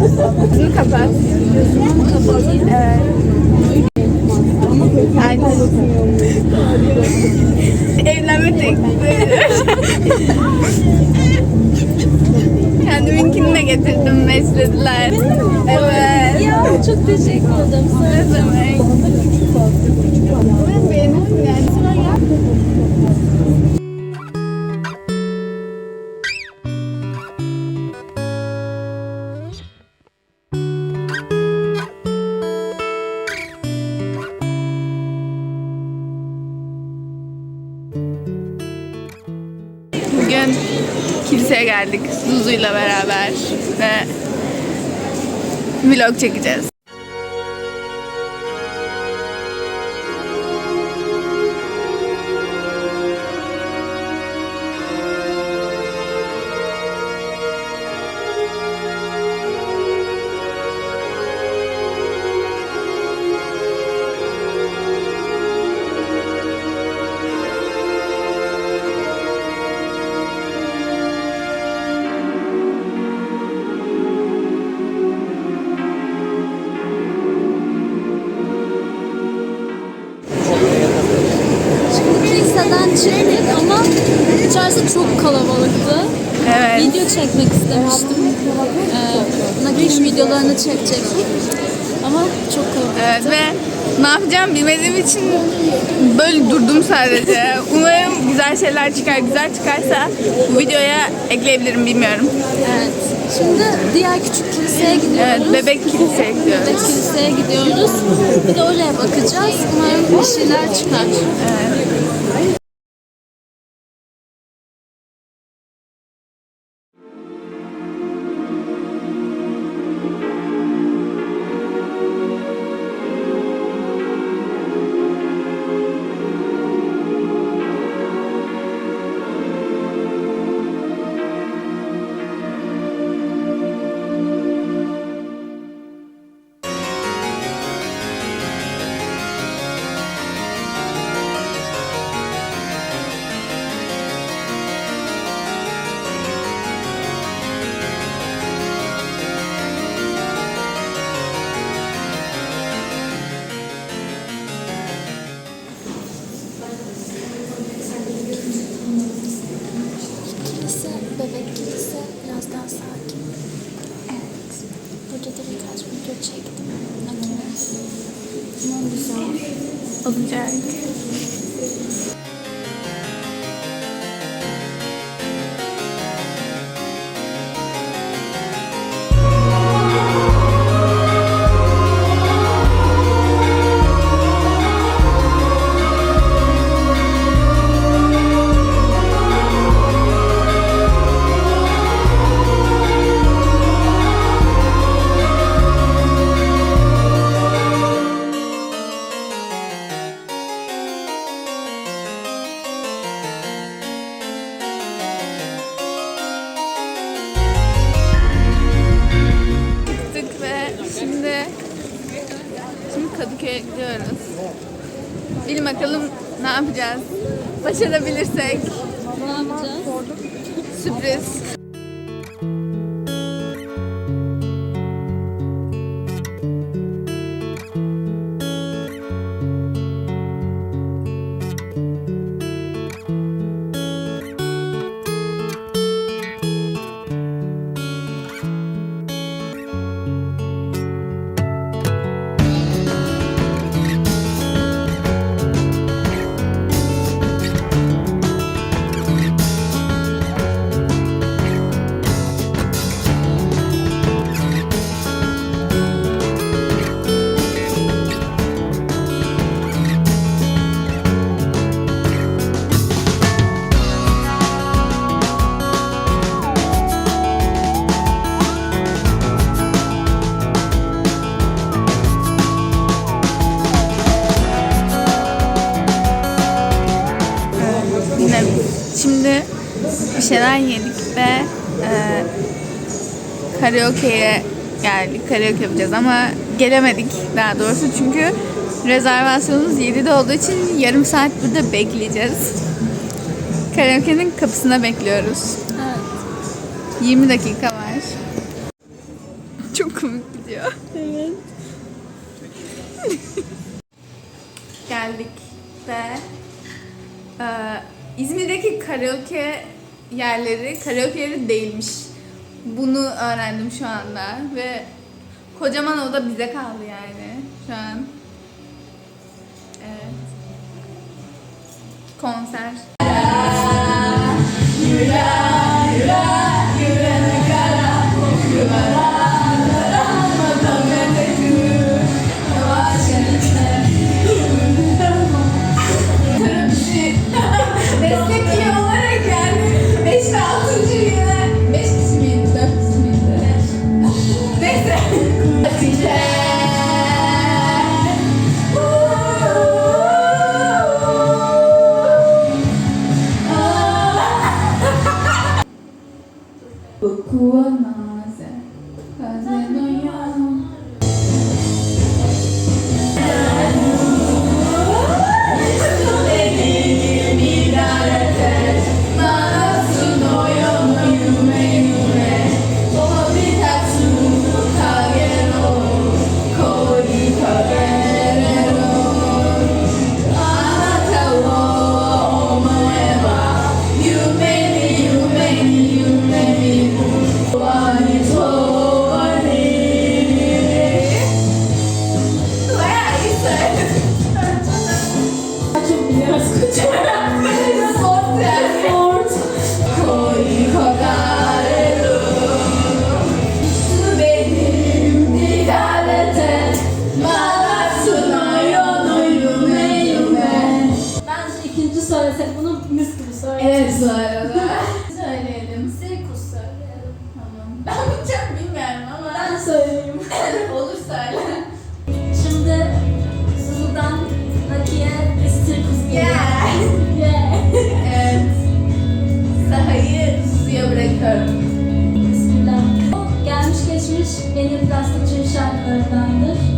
Bunu kapat. Evet. Aynen. Evlenme teklifi. Kendiminkini de getirdim beslediler. Evet. Ya çok teşekkür ederim. Ne demek? Geldik Zuzu'yla beraber ve vlog çekeceğiz. Ee, nakil videolarını çekecektim. Ama çok kalabalık. Evet ve ne yapacağım bilmediğim için böyle durdum sadece. Umarım güzel şeyler çıkar. Güzel çıkarsa bu videoya ekleyebilirim bilmiyorum. Evet. Şimdi diğer küçük kiliseye gidiyoruz. Evet bebek kiliseye Bebek gidiyoruz. kiliseye gidiyoruz. Bir de oraya bakacağız. Umarım bir şeyler çıkar. Kilise, object. Kadıköy'e gidiyoruz. Bilin bakalım ne yapacağız. Başarabilirsek Ne yapacağız? sürpriz. Şimdi bir şeyler yedik ve e, karaoke'ye geldik. Karaoke yapacağız ama gelemedik daha doğrusu çünkü rezervasyonumuz 7'de olduğu için yarım saat burada bekleyeceğiz. Karaoke'nin kapısına bekliyoruz. Evet. 20 dakika var. Çok komik gidiyor. Evet. geldik ve e, İzmir'deki karaoke yerleri karaoke yeri değilmiş. Bunu öğrendim şu anda ve kocaman oda bize kaldı yani şu an. Evet. Konser. Miskus Evet Zahra. söyleyelim. Sirkus söyleyelim. Tamam. Ben bunu çok bilmiyorum ama. Ben söyleyeyim. Olur söyle. Şimdi Suzu'dan Naki'ye bir sirkus geliyor. Yeah. yeah. evet. Sahayı Suzu'ya bırakıyorum. Bismillah. Gelmiş geçmiş benim plastik çeşit şarkılarındandır.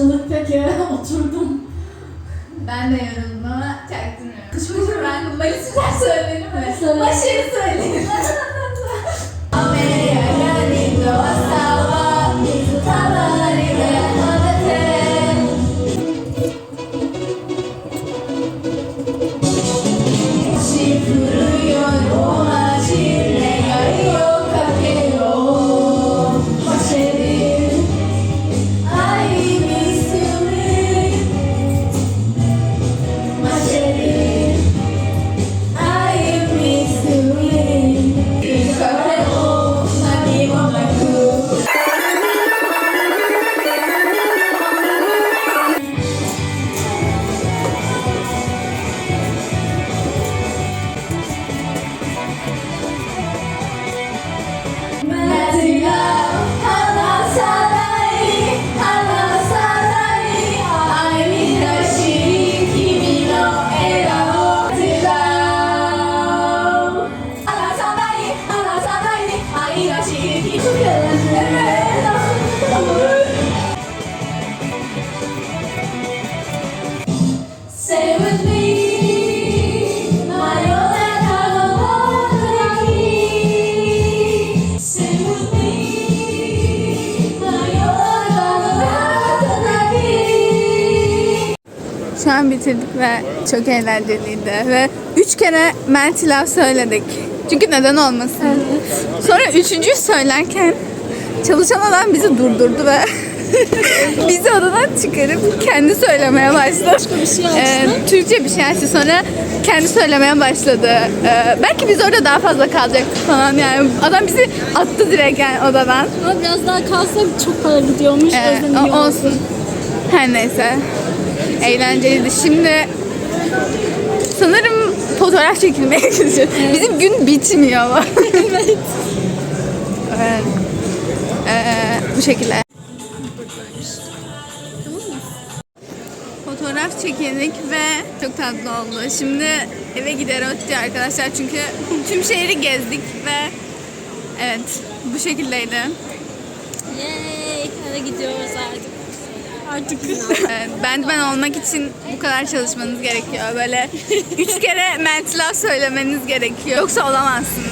yaşlılıktaki yere oturdum. Ben de yoruldum ama çaktırmıyorum. Kış kuşu ben Malisizler söylerim mi? Söyle. Başarı söylerim. Amerika, Yanni, şu an bitirdik ve çok eğlenceliydi. Ve üç kere Mentilav söyledik. Çünkü neden olmasın? Sonra üçüncüyü söylerken çalışan adam bizi durdurdu ve bizi odadan çıkarıp kendi söylemeye başladı. bir şey. Ee, Türkçe bir şey açtı. Sonra kendi söylemeye başladı. Ee, belki biz orada daha fazla kalacaktık falan yani. Adam bizi attı direkt yani odadan. Ama biraz daha kalsak çok para gidiyormuş. Ee, olsun. Her neyse. Eğlenceliydi. Şimdi sanırım fotoğraf çekilmeye gideceğiz. Bizim gün bitmiyor ama. evet. Evet. Ee, bu şekilde. Fotoğraf çekildik ve çok tatlı oldu. Şimdi eve gider diyor arkadaşlar çünkü tüm şehri gezdik ve evet bu şekildeydi. Yay. Eve gidiyoruz artık. Artık. Ee, Bandman olmak için bu kadar çalışmanız gerekiyor. Böyle üç kere mental söylemeniz gerekiyor. Yoksa olamazsınız.